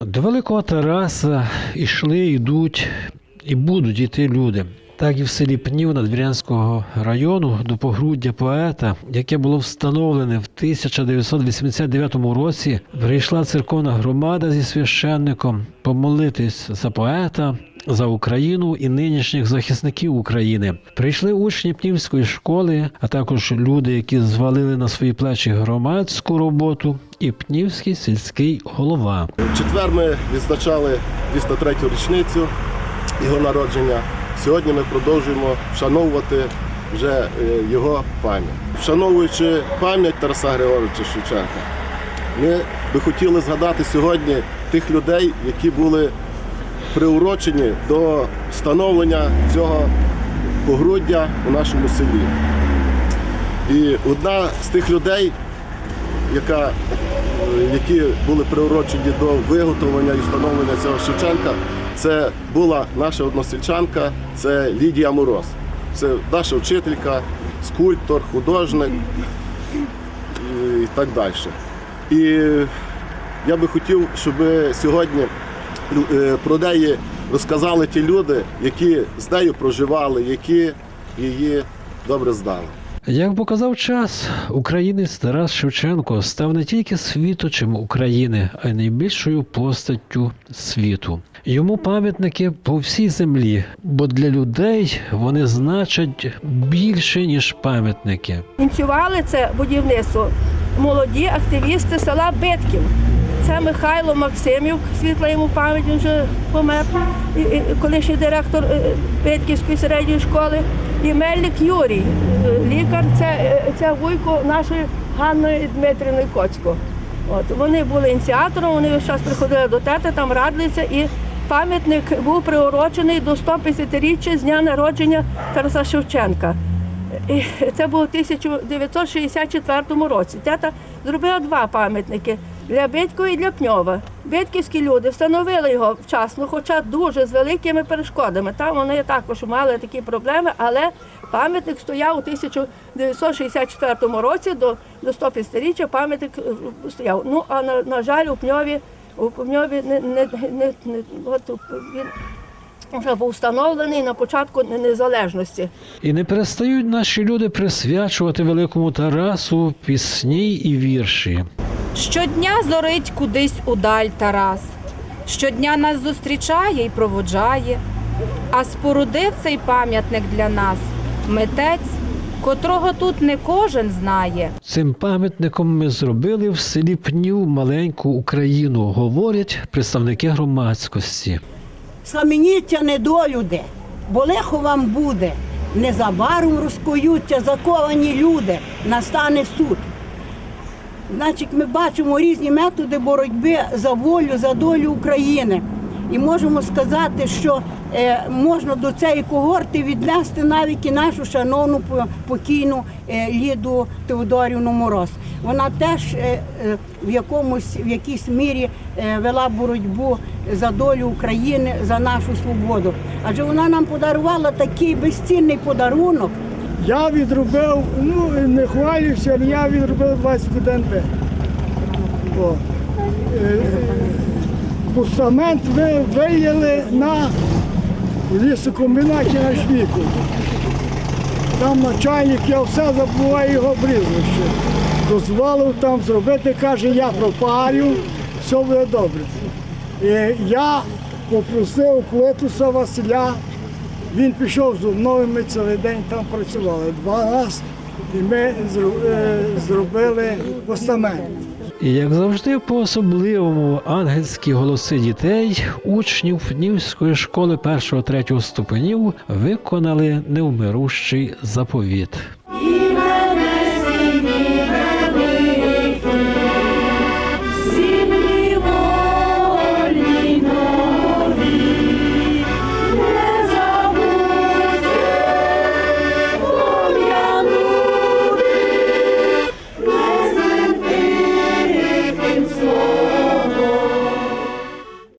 До Великого Тараса йшли, йдуть і будуть йти люди. Так і в селі Пнів Надвірянського району до погруддя поета, яке було встановлене в 1989 році, прийшла церковна громада зі священником помолитись за поета, за Україну і нинішніх захисників України. Прийшли учні Пнівської школи, а також люди, які звалили на свої плечі громадську роботу, і Пнівський сільський голова. В четвер ми відзначали 203-ю річницю його народження. Сьогодні ми продовжуємо вшановувати вже е, його пам'ять. Вшановуючи пам'ять Тараса Григоровича Шевченка, ми би хотіли згадати сьогодні тих людей, які були приурочені до встановлення цього погруддя у нашому селі. І одна з тих людей, яка, е, які були приурочені до виготовлення і встановлення цього Шевченка, це була наша односельчанка, це Лідія Мороз. Це наша вчителька, скульптор, художник і, і так далі. І я би хотів, щоб сьогодні е, про неї розказали ті люди, які з нею проживали, які її добре знали. Як показав час, українець Тарас Шевченко став не тільки світочем України, а й найбільшою постаттю світу. Йому пам'ятники по всій землі, бо для людей вони значать більше ніж пам'ятники. Ініціювали це будівництво молоді активісти села Битків. Це Михайло Максимів, світла йому пам'ять, він вже помер, колишній директор е, Битківської середньої школи. І Мельник Юрій, е, лікар, це, е, це вуйко нашої Ганної Дмитрівни Коцько. От, вони були ініціатором, вони весь час приходили до тета, там радилися, і пам'ятник був приурочений до 150-річчя з дня народження Тараса Шевченка. І Це було у 1964 році. Тета зробила два пам'ятники для Битькова і для Пньова. Битківські люди встановили його вчасно, хоча дуже з великими перешкодами. Там вони також мали такі проблеми, але пам'ятник стояв у 1964 році до, до 150-річчя пам'ятник е, стояв. Ну, а на, на жаль, у Пньові, у Пньові не, не, не, не, от, він вже був встановлений на початку незалежності. І не перестають наші люди присвячувати великому Тарасу пісні і вірші. Щодня зорить кудись удаль Тарас, щодня нас зустрічає і проводжає, а спорудив цей пам'ятник для нас митець, котрого тут не кожен знає. Цим пам'ятником ми зробили в селі Пнів маленьку Україну, говорять представники громадськості. Схаменіться недолюде, бо лихо вам буде. Незабаром розкоються заковані люди, настане суд. Значить, ми бачимо різні методи боротьби за волю, за долю України. І можемо сказати, що е, можна до цієї когорти віднести навіть і нашу шановну покійну е, Ліду Теодорівну Мороз. Вона теж е, в якомусь в якійсь мірі вела боротьбу за долю України, за нашу свободу. Адже вона нам подарувала такий безцінний подарунок. Я відробив, ну не хвалюся, але я відробив 21 Б. О. Е, Постамент ви вияли на лісокомбінаті на Швіку. Там начальник, я все забуваю його прізвище. Дозволив там зробити, каже, я пропарю, все буде добре. І я попросив Клетуса Василя, він пішов зі мною, ми цілий день там працювали. Два рази і ми е, зробили постамент. І як завжди, по-особливому ангельські голоси дітей, учнів Пнівської школи 1-3 ступенів виконали невмирущий заповіт.